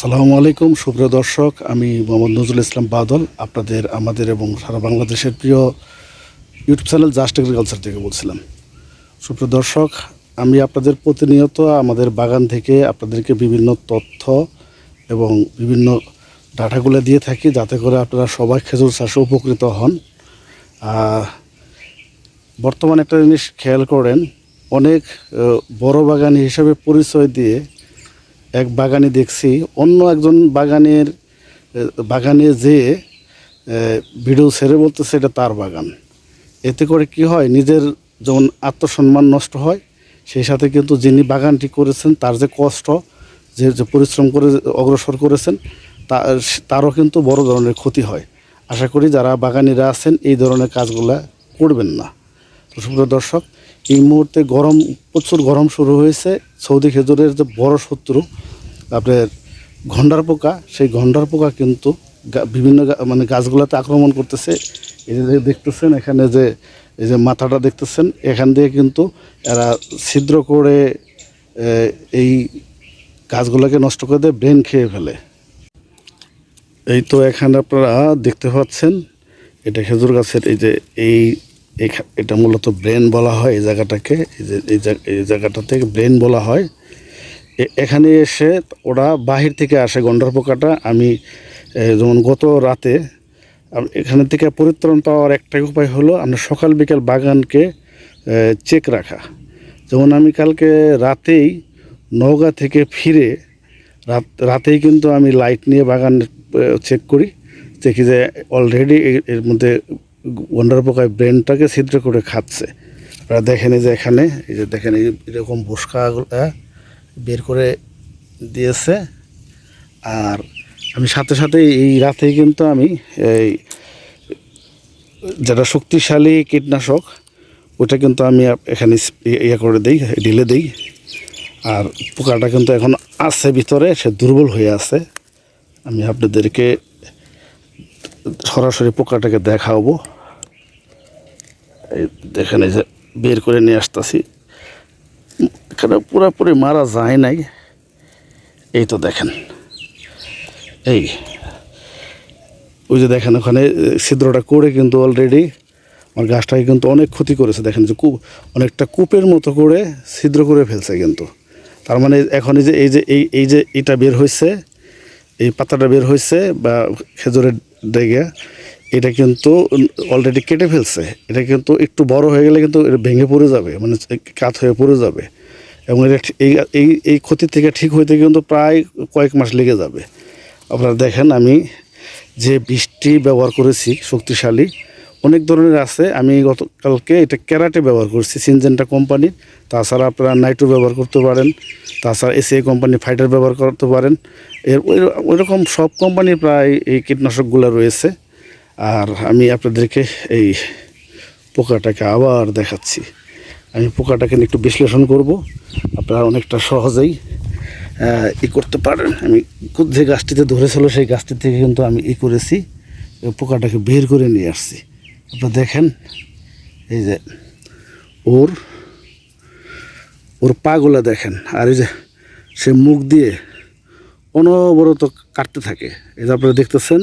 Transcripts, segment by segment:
আসসালামু আলাইকুম, সুপ্রিয় দর্শক, আমি মোহাম্মদ নজরুল ইসলাম বাদল, আপনাদের, আমাদের এবং সারা বাংলাদেশের প্রিয় ইউটিউব চ্যানেল জাস্ট এগ্রিকালচার থেকে বলছিলাম। সুপ্রিয় দর্শক, আমি আপনাদের প্রতিনিয়ত আমাদের বাগান থেকে আপনাদেরকে বিভিন্ন তথ্য এবং বিভিন্ন ডাটাগুলো দিয়ে থাকি, যাতে করে আপনারা সবাই খেজুর চাষে উপকৃত হন। বর্তমানে একটা জিনিস খেয়াল করেন, অনেক বড় বাগানি হিসাবে পরিচয় দিয়ে এক বাগানে দেখছি, অন্য একজন বাগানের, বাগানে যে ভিডিও ছেড়ে বলতেছে এটা তার বাগান। এতে করে কি হয়, নিজের যেমন আত্মসম্মান নষ্ট হয়, সেই সাথে কিন্তু যিনি বাগানটি করেছেন, তার যে কষ্ট, যে যে পরিশ্রম করে, অগ্রসর করেছেন তারও কিন্তু বড় ধরনের ক্ষতি হয়। আশা করি যারা বাগানিরা আছেন, এই ধরনের কাজগুলা করবেন না। সুপ্রিয় দর্শক এই মুহূর্তে গরম, প্রচুর গরম শুরু হয়েছে। সৌদি খেজুরের যে বড় শত্রু, আপনার ঘন্ডার পোকা, সেই ঘন্ডার পোকা কিন্তু বিভিন্ন মানে গাছগুলোতে আক্রমণ করতেছে। এই যে দেখতেছেন এখানে যে, এই যে মাথাটা দেখতেছেন, এখান দিয়ে কিন্তু এরা ছিদ্র করে এই গাছগুলোকে নষ্ট করে দেয় ব্রেন খেয়ে ফেলে। এই তো এখানে আপনারা দেখতে পাচ্ছেন, এটা খেজুর গাছের এই যে, এই এটা মূলত ব্রেন বলা হয় এই জায়গাটাকে, এই জায়গাটা থেকে ব্রেন বলা হয়। এখানে এসে ওরা বাহির থেকে আসে গন্ডার পোকাটা আমি যেমন গত রাতে এখানে থেকে পরিত্রাণ পাওয়ার একটাই উপায় হলো আমরা সকাল বিকাল বাগানকে চেক রাখা। যেমন আমি কালকে রাতেই নওগাঁ থেকে ফিরে, রাত, রাতেই কিন্তু আমি লাইট নিয়ে বাগান চেক করি। দেখি যে অলরেডি এর মধ্যে গন্ডার পোকায় ব্রেনটাকে ছিদ্র করে খাচ্ছে। আপনারা দেখেন যে এখানে, এই যে দেখেন এরকম বসকাগুলো বের করে দিয়েছে। আর আমি সাথে সাথে এই রাতেই কিন্তু আমি এই যেটা শক্তিশালী কীটনাশক, ওটা কিন্তু আমি এখানে ইয়ে করে দিই, ঢিলে দিই। আর পোকাটা কিন্তু এখন আছে ভিতরে, সে দুর্বল হয়ে আছে। আমি আপনাদেরকে সরাসরি পোকাটাকে দেখাবো। দেখেন এই যে বের করে নিয়ে আসতেছি। এখানে পুরোপুরি মারা যায় নাই? এই তো দেখেন। এই, ওই যে দেখেন ওখানে, ছিদ্রটা করে কিন্তু অলরেডি আমার গাছটাকে কিন্তু অনেক ক্ষতি করেছে। দেখেন যে কূপ, অনেকটা কূপের মতো করে ছিদ্র করে ফেলছে কিন্তু। তার মানে এখন এই যে এই যে, এই এই যে এটা বের হয়েছে এই পাতাটা বের হয়েছে বা খেজুরের ডেগে এটা কিন্তু অলরেডি কেটে ফেলছে। এটা কিন্তু একটু বড় হয়ে গেলে কিন্তু এটা ভেঙে পড়ে যাবে মানে কাত হয়ে পড়ে যাবে। এবং এটা এই এই এই ক্ষতি থেকে ঠিক হইতে কিন্তু প্রায় কয়েক মাস লেগে যাবে। আপনারা দেখেন আমি যে বৃষ্টি ব্যবহার করেছি, শক্তিশালী, অনেক ধরনের আছে। আমি গতকালকে এটা ক্যারাটে ব্যবহার করছি, সিনজেন্টা কোম্পানির তাছাড়া আপনারা নাইট্রো ব্যবহার করতে পারেন। তাছাড়া এসিআই কোম্পানির ফাইটার ব্যবহার করতে পারেন। এর ওই- ওইরকম সব কোম্পানির প্রায় এই কীটনাশকগুলো রয়েছে। আর আমি আপনাদেরকে এই পোকাটাকে আবার দেখাচ্ছি। আমি পোকাটাকে একটু বিশ্লেষণ করব। আপনারা অনেকটা সহজেই ই করতে পারেন। আমি যে গাছটিতে ধরেছিল সেই গাছটি থেকে কিন্তু আমি ই করেছি পোকাটাকে বের করে নিয়ে আসছি। আপনারা দেখেন, এই যে ওর ওর পাগুলা দেখেন, আর এই যে সে মুখ দিয়ে অনবরত কাটতে থাকে। এই যে আপনারা দেখতেছেন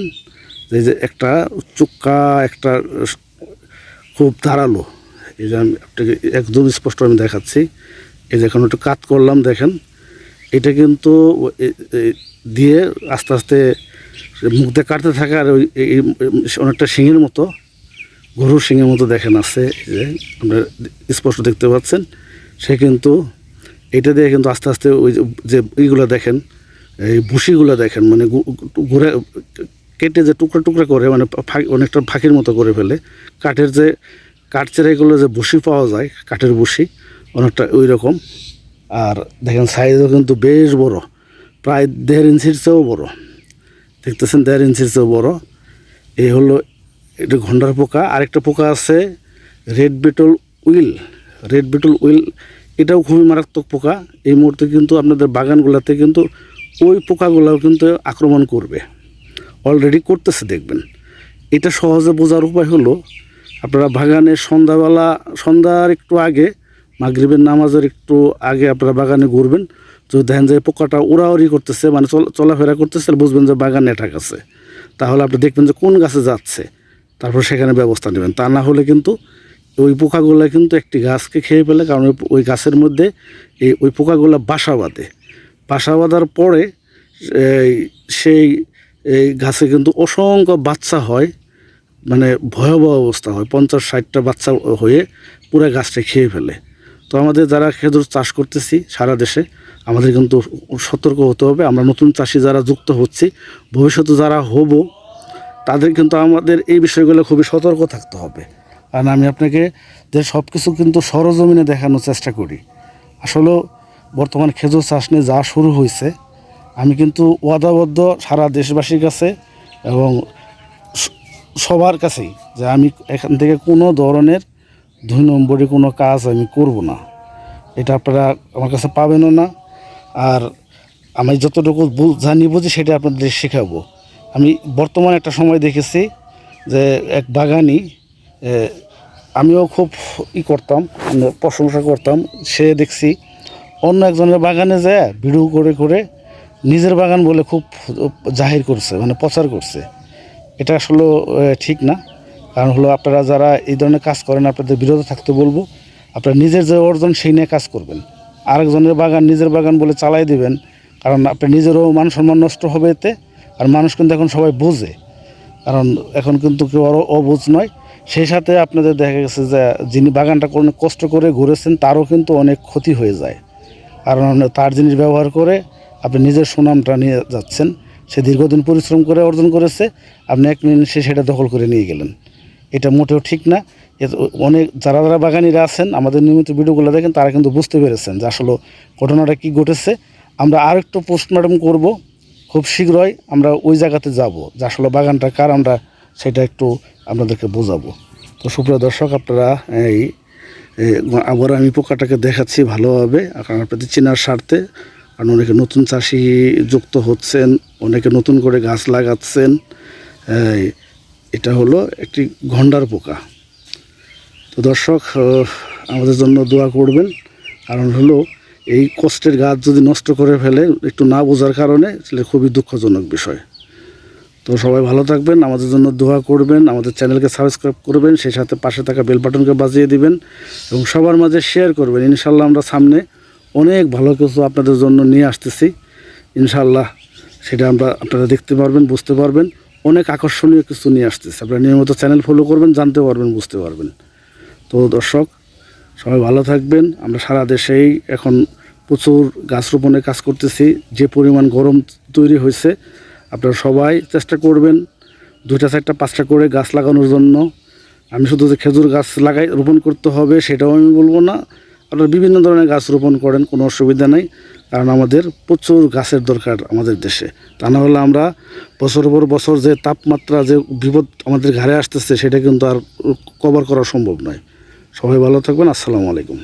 এই যে একটা চুক্কা, একটা খুব ধারালো। এই যে আমি আপনাকে একদম স্পষ্ট আমি দেখাচ্ছি। এই যে এখন একটু কাত করলাম, দেখেন। এটা কিন্তু দিয়ে আস্তে আস্তে মুখ দিয়ে কাটতে থাকে আর ওই অনেকটা শিঙের মতো, গরুর শিঙের মতো দেখেন আছে। যে আপনারা স্পষ্ট দেখতে পাচ্ছেন। সে কিন্তু এটা দিয়ে কিন্তু আস্তে আস্তে ওই যে- এইগুলো দেখেন, এই ভুসিগুলো দেখেন মানে ঘুরে কেটে যে টুকরা টুকরা করে মানে অনেকটা ফাঁকির মতো করে ফেলে, কাঠের যে, কাঠ চেরাইগুলো যে বসি পাওয়া যায়, কাঠের ভুসি অনেকটা ওই রকম আর দেখেন সাইজও কিন্তু বেশ বড়, প্রায় দেড় ইঞ্চির চেয়েও বড়। দেখতেছেন দেড় ইঞ্চির চেয়েও বড়। এই হলো, এটা ঘন্ডার পোকা। আরেকটা পোকা আছে red beetle weevil red beetle weevil এটাও খুবই মারাত্মক পোকা। এই মুহূর্তে কিন্তু আপনাদের বাগানগুলোতে কিন্তু ওই পোকাগুলোও কিন্তু আক্রমণ করবে। অলরেডি করতেছে, দেখবেন। এটা সহজে বোঝার উপায় হলো, আপনারা বাগানে সন্ধ্যাবেলা, সন্ধ্যার একটু আগে, মাগরিবের নামাজের একটু আগে আপনারা বাগানে ঘুরবেন। যদি দেখেন যে পোকাটা উড়াউড়ি করতেছে মানে চল- চলাফেরা করতেছে বুঝবেন যে বাগানে অ্যাটাক আছে। তাহলে আপনি দেখবেন যে কোন গাছে যাচ্ছে, তারপর সেখানে ব্যবস্থা নেবেন। তা না হলে কিন্তু ওই পোকাগুলো কিন্তু একটি গাছকে খেয়ে ফেলে, কারণ ওই গাছের মধ্যে এই, ওই পোকাগুলো বাসা বাঁধে। বাসা বাঁধার পরে সেই এই গাছে কিন্তু অসংখ্য বাচ্চা হয় মানে ভয়াবহ অবস্থা হয়। পঞ্চাশ, ষাটটা বাচ্চা হয়ে পুরো গাছটা খেয়ে ফেলে। তো আমাদের যারা খেজুর চাষ করতেছি সারা দেশে, আমাদের কিন্তু সতর্ক হতে হবে। আমরা নতুন চাষি যারা যুক্ত হচ্ছি, ভবিষ্যতে যারা হব, তাদের কিন্তু আমাদের এই বিষয়গুলো খুবই সতর্ক থাকতে হবে। কারণ আমি আপনাকে যে সব কিছু কিন্তু সরজমিনে দেখানোর চেষ্টা করি। আসলে বর্তমান খেজুর চাষ নিয়ে যা শুরু হয়েছে আমি কিন্তু ওয়াদাবদ্ধ সারা দেশবাসীর কাছে এবং সবার কাছেই যে আমি এখান থেকে কোনো ধরনের দুই নম্বরে কোনো কাজ আমি করব না। এটা আপনারা আমার কাছে পাবেনও না। আর আমি যতটুকু জানি বুঝি সেটা আপনাদের শেখাবো। আমি বর্তমান একটা সময় দেখেছি যে এক বাগানি আমিও খুব ই করতাম মানে প্রশংসা করতাম। সে দেখছি অন্য একজনের বাগানে যায়, ভিডিও করে করে নিজের বাগান বলে খুব জাহির করছে মানে প্রচার করছে। এটা আসলে ঠিক না। কারণ হলো আপনারা যারা এই ধরনের কাজ করেন, আপনাদের বিরত থাকতে বলব, আপনারা নিজের যে অর্জন সেই নিয়ে কাজ করবেন। আরেকজনের বাগান নিজের বাগান বলে চালাই দিবেন, কারণ আপনার নিজেরও মান সম্মান নষ্ট হবে এতে, আর মানুষ কিন্তু এখন সবাই বোঝে। কারণ এখন কিন্তু কেউ আরও অবুঝ নয়। সেই সাথে আপনাদের দেখা গেছে যে, যিনি বাগানটা কোনো কষ্ট করে ঘুরেছেন, তারও কিন্তু অনেক ক্ষতি হয়ে যায়। কারণ তার জিনিস ব্যবহার করে আপনি নিজের সুনামটা নিয়ে যাচ্ছেন, সে দীর্ঘদিন পরিশ্রম করে অর্জন করেছে, আপনি এক মিনিটে সেটা দখল করে নিয়ে গেলেন। এটা মোটেও ঠিক না। অনেক যারা যারা বাগানিরা আছেন, আমাদের নিয়মিত ভিডিওগুলো দেখেন, তারা কিন্তু বুঝতে পেরেছেন যে আসলে ঘটনাটা কি ঘটেছে। আমরা আর একটু পোস্টমর্টম করব, খুব শীঘ্রই আমরা ওই জায়গাতে যাব, যে আসলে বাগানটা কার, আমরা সেটা একটু আপনাদেরকে বোঝাবো। তো সুপ্রিয় দর্শক, আপনারা এই আবার আমি পোকাটাকে দেখাচ্ছি ভালোভাবে কারণ প্রতি চেনার স্বার্থে। কারণ অনেকে নতুন চাষি যুক্ত হচ্ছেন, অনেকে নতুন করে গাছ লাগাচ্ছেন। এটা হলো একটি ঘন্ডার পোকা। তো দর্শক আমাদের জন্য দোয়া করবেন। কারণ হলো, এই কষ্টের গাছ যদি নষ্ট করে ফেলে, একটু না বোঝার কারণে, তাহলে খুবই দুঃখজনক বিষয়। তো সবাই ভালো থাকবেন, আমাদের জন্য দোয়া করবেন, আমাদের চ্যানেলকে সাবস্ক্রাইব করবেন, সেই সাথে পাশে থাকা বেল বাটনকে বাজিয়ে দিবেন এবং সবার মাঝে শেয়ার করবেন। ইনশাল্লাহ আমরা সামনে অনেক ভালো কিছু আপনাদের জন্য নিয়ে আসতেছি। ইনশাল্লাহ সেটা আমরা আপনারা দেখতে পারবেন, বুঝতে পারবেন। অনেক আকর্ষণীয় কিছু নিয়ে আসতেছি। আপনারা নিয়মিত চ্যানেল ফলো করবেন, জানতে পারবেন, বুঝতে পারবেন। তো দর্শক, সবাই ভালো থাকবেন। আমরা সারা দেশেই এখন প্রচুর গাছ রোপণের কাজ করতেছি। যে পরিমাণ গরম তৈরি হয়েছে, আপনারা সবাই চেষ্টা করবেন দুইটা, চারটা, পাঁচটা করে গাছ লাগানোর জন্য। আমি শুধু যে খেজুর গাছ লাগাই, রোপণ করতে হবে, সেটাও আমি বলব না। আপনারা বিভিন্ন ধরনের গাছ রোপণ করেন, কোনো অসুবিধা নেই, কারণ আমাদের প্রচুর গাছের দরকার আমাদের দেশে। তা না হলে আমরা বছর পর বছর যে তাপমাত্রা, যে বিপদ আমাদের ঘাড়ে আসতেছে, সেটা কিন্তু আর কভার করা সম্ভব নয়। সবাই ভালো থাকবেন, আসসালামু আলাইকুম।